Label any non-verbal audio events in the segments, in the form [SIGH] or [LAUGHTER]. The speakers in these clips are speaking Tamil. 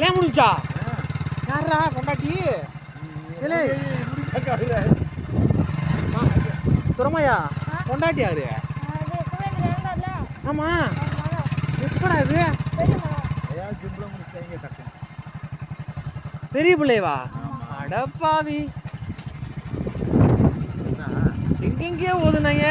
கல்யாணம் முடிஞ்சா யாரா கொண்டாட்டி துறமையா கொண்டாட்டி யாரு? ஆமா. எப்படா இது? பெரிய பிள்ளைவா? அடப்பாவி எங்கெங்கேயோ ஓதுனாங்க.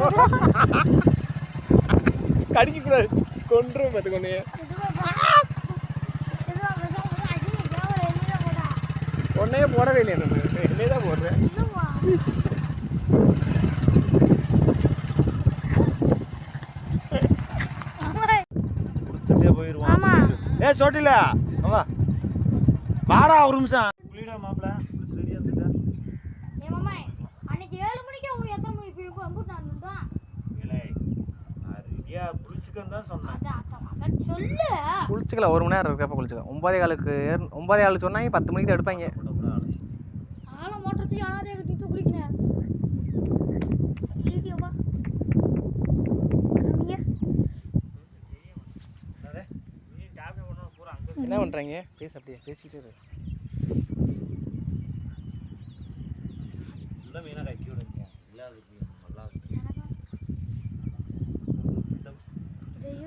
[LAUGHS] கடிக்க கூடாது கொன்றும் பார்த்துக்கொண்டு உன்னையே போடவே இல்லையா நம்ம? என்னையே தான் போடுறேன் ஆமா. ஏ சோட்டில. வா. வாடா ஒரு நிமிஷம். புளிடா மாப்பிள. குளிச்சு ரெடியா இருந்துட்டா. அன்னைக்கு ஏழு மணிக்கு அவங்க எத்தனை மணிக்கு குளிச்சுக்கலாம் ஒரு மணி நேரம் இருக்கப்ப குளிச்சுக்கலாம் ஒன்பதே காலுக்கு ஒன்பதே காலுக்கு சொன்னாங்க பத்து மணிக்கு தான் எடுப்பாங்க? என்ன பண்ணுறாங்க பேச அப்படியே பேசிக்கிட்டே இரு. உள்ள மீனா கட்டி விடுங்க. இல்லாததுக்கு நல்லா இருக்கு.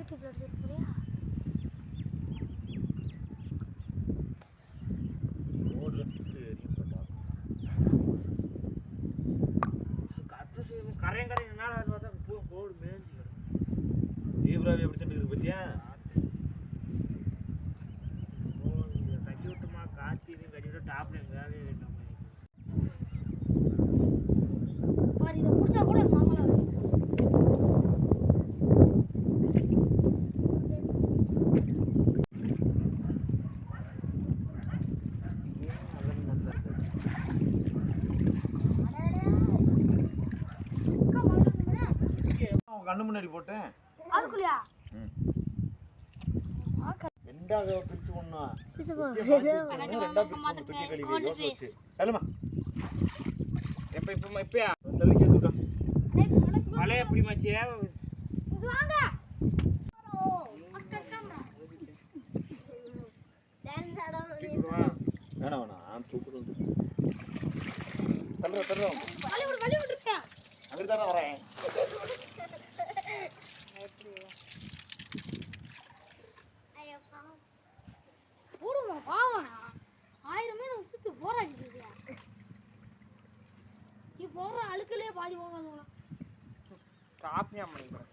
யூடியூப்ல எடுத்துட்டு போறியா ஓடுற பிசு எரியும் பாப்பா. ஜீப்ராவை எப்படி திண்டு இருக்கு பத்தியா? கண்ணு முன்னாடி போட்டேன். அதுக்குள்ளயா? பிரிச்சு ஒண்ணா. ரெண்டா பிரிச்சு தூக்கி கழுவி யோசை வச்சு. தள்ளுமா எப்போ இப்போ இப்போயா? தள்ளிக்க தூக்கம் மழை எப்படி மாச்சு இங்க வாங்க. ஓ அக்கா கேமரா டான்ஸ் ஆடணும் வேணாம் வேணாம். தூக்குறோம் தள்ளுற தள்ளுறோம் வலி விடு வலி விட்டுருக்கேன். அங்கிட்டு தானே வரேன். ஐயோ பாவம் போடுவோம் பாவம் சுத்து போராடிட்டு இருக்கியா? நீ போற அழுக்கிலே பாதி போகாது காப்பியா பண்ணிக்கிறேன்.